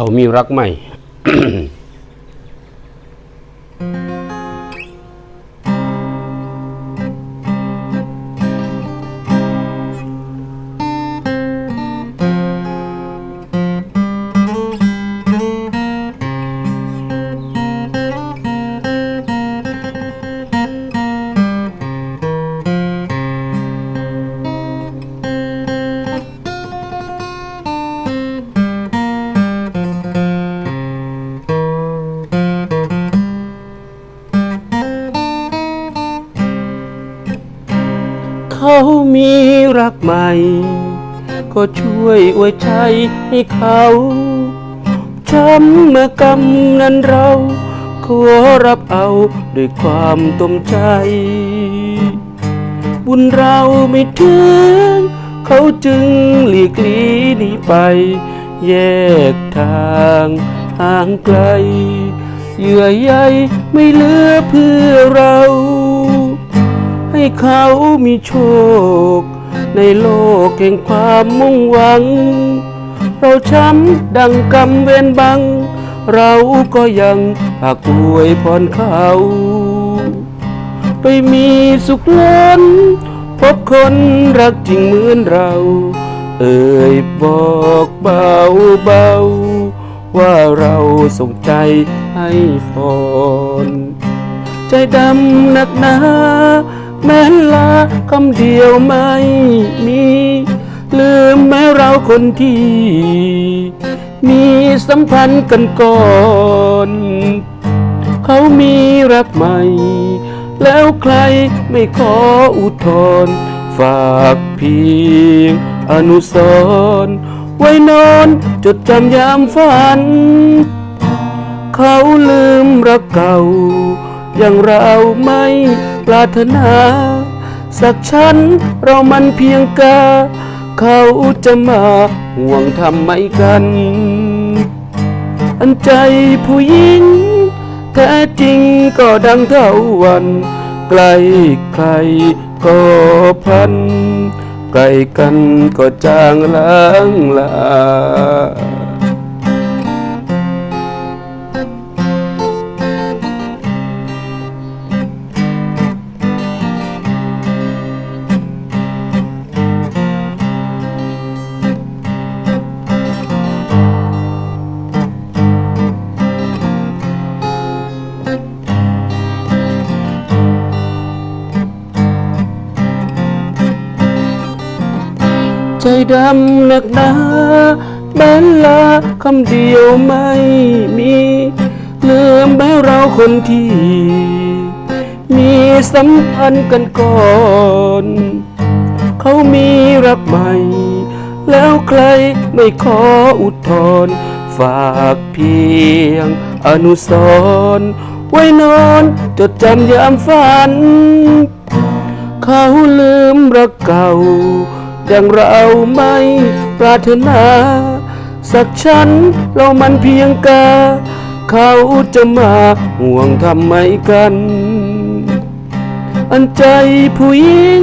เขามีรักใหม่ เขามีรักใหม่ ก็ช่วยอวยชัยให้เขาช้ำเมื่อกำนั้นเราขอรับเอาด้วยความตมใจ บุญเราไม่ถึง เขาจึงหลีกลีหนีไป แยกทางห่างไกล เยื่อใยไม่เหลือเพื่อเรา เขามีโชค ในโลกแห่งความมุ่งหวัง เราช้ำดังกรรมเวรบัง เราก็ยังภาคอวยพรเขาไปมีสุขล้น พบคนรักจริงเหมือนเรา เอ่ยบอกเบาเบาว่าเราส่งใจให้พรใจดำหนักหนา แม้นลาคำเดียวไม่มี ลืมแม้เราคนที่ มีสัมพันธ์กันก่อน เขามีรักใหม่ แล้วใครไม่ขออุทธรณ์ฝากเพียงอนุสรไว้นอนจดจำยามฝัน เขาลืมรักเก่าอย่างเราไม่ ปรารถนา สักชั้นเรามันเพียงกา เขาจะมาห่วงทำไมกัน อันใจผู้หญิง แท้จริงก็ดังเท่าวันไกลใครก็พันไกลกันก็จางล้างลา ใจดำหนักหนาแม้นลาคำเดียวไม่มีลืมแม้เราคนที่ มีสัมพันธ์กันก่อน เขามีรักใหม่ แล้วใครไม่ขออุทธรฝากเพียงอนุสรไว้นอนจดจำยามฝัน เขาลืมรักเก่า อย่างเราไม่ปรารถนา สักชั้นเรามันเพียงกา เขาจะมาห่วงทำไมกัน อันใจผู้หญิง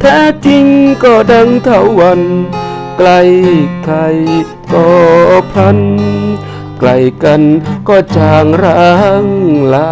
แท้จริงก็ดังเท่าวัน ไกลใครก็พลัน ไกลกันก็จางร้างลา